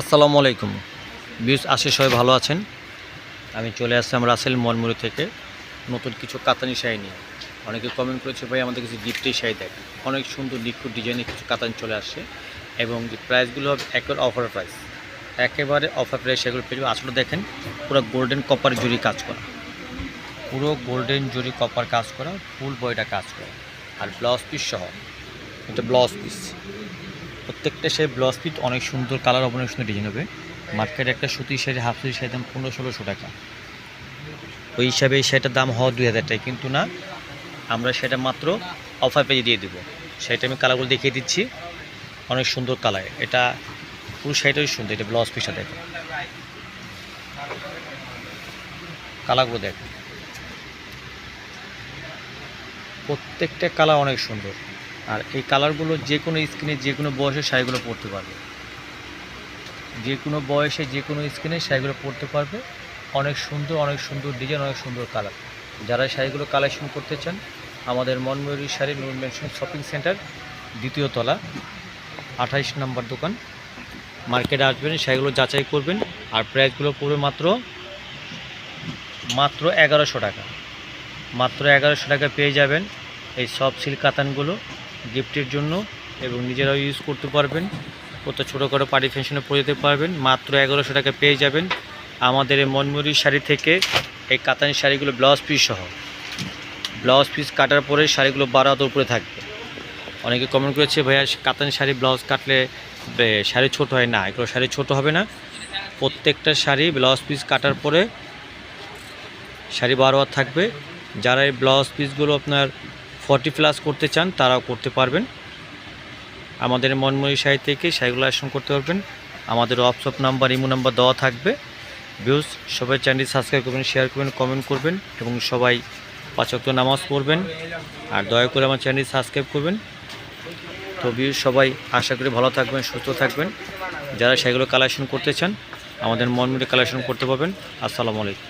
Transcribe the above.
আসসালামু আলাইকুম। বিউস আসে সবাই ভালো আছেন। আমি চলে আসলাম রাসেল মনমুড়ি থেকে নতুন কিছু কাতানি শাড়ি নিয়ে। অনেকে কমেন্ট করেছে, ভাই, আমাদের কিছু গিফটের শাড়ি দেখ। অনেক সুন্দর নিখুঁত ডিজাইনের কিছু কাতানি চলে আসছে এবং যে প্রাইসগুলো হবে একেবারে অফার প্রাইস একেবারে অফার প্রাইস সেগুলো পেয়ে। আসলে দেখেন, পুরো গোল্ডেন কপার জুড়ি কাজ করা। পুরো গোল্ডেন জুড়ি কপার কাজ করা ফুল বয়টা কাজ করা। আর ব্লাউজ পিস সহ, এটা ব্লাউজ পিস প্রত্যেকটা সেই ব্লাউজ পিস অনেক সুন্দর কালার অনেক সুন্দর ডিজাইন হবে। মার্কেটে একটা সুতির শাড়ি, হাফ সুতির শাড়ির দাম পনেরো, ষোলোশো টাকা। ওই হিসাবে এই শাড়িটার দাম হওয়া দুই হাজার টাকা, কিন্তু না, আমরা সেটা মাত্র অফার পেজে দিয়ে দেবো। সেটা আমি কালারগুলো দেখিয়ে দিচ্ছি। অনেক সুন্দর কালার এটা পুরো শাড়িটাই সুন্দর, এটা ব্লাউজ পিসটা দেখো। কালারগুলো দেখো। প্রত্যেকটা কালার অনেক সুন্দর। আর এই কালারগুলো যে কোনো স্কিনে, যে কোনো বয়সে শাড়িগুলো পরতে পারবে। যে কোনো বয়সে, যে কোনো স্কিনে শাড়িগুলো পরতে পারবে। অনেক সুন্দর অনেক সুন্দর ডিজাইন অনেক সুন্দর কালার যারা শাড়িগুলো কালেকশন করতে চান, আমাদের Monmoyuri sari Noor mansion shopping centre দ্বিতীয় তলা, আঠাইশ নম্বর দোকান। মার্কেটে আসবেন, শাড়িগুলো যাচাই করবেন, আর প্রাইসগুলো পড়বে মাত্র মাত্র এগারোশো টাকা। মাত্র এগারোশো টাকা পেয়ে যাবেন এই সব সিল্ক কাতানগুলো। গিফটের জন্য এবং নিজেরাও ইউজ করতে পারবেন। কত ছোটো করে পার্টি ফ্যাশনে পরে যেতে পারবেন। মাত্র এগারোশো টাকা পেয়ে যাবেন আমাদের এই মনমুরি শাড়ি থেকে এই কাতানি শাড়িগুলো ব্লাউজ পিস সহ। ব্লাউজ পিস কাটার পরে শাড়িগুলো বারো উপরে থাকবে। অনেকে কমেন্ট করেছে, ভাইয়া, কাতানি শাড়ি ব্লাউজ কাটলে শাড়ি ছোট হয় না, এগুলো শাড়ি ছোট হবে না। প্রত্যেকটা শাড়ি ব্লাউজ পিস কাটার পরে শাড়ি বারো হাত থাকবে। যারা এই ব্লাউজ পিসগুলো আপনার ফর্টি প্লাস করতে চান, তারাও করতে পারবেন। আমাদের মনময়ী শাড়ি থেকে শাড়িগুলো আসন করতে পারবেন। আমাদের হোয়াটসঅ্যাপ নাম্বার ইমো নাম্বার দেওয়া থাকবে। ভিউজ সবাই চ্যানেলটি সাবস্ক্রাইব করবেন শেয়ার করবেন কমেন্ট করবেন এবং সবাই পাঁচক্ত নামাজ পড়বেন। আর দয়া করে আমার চ্যানেলটি সাবস্ক্রাইব করবেন। তো ভিউজ সবাই আশা করি ভালো থাকবেন, সুস্থ থাকবেন। যারা সেগুলো কালেকশন করতে চান, আমাদের মনমুড়ি কালেকশন করতে পারবেন। আসসালামু আলাইকুম।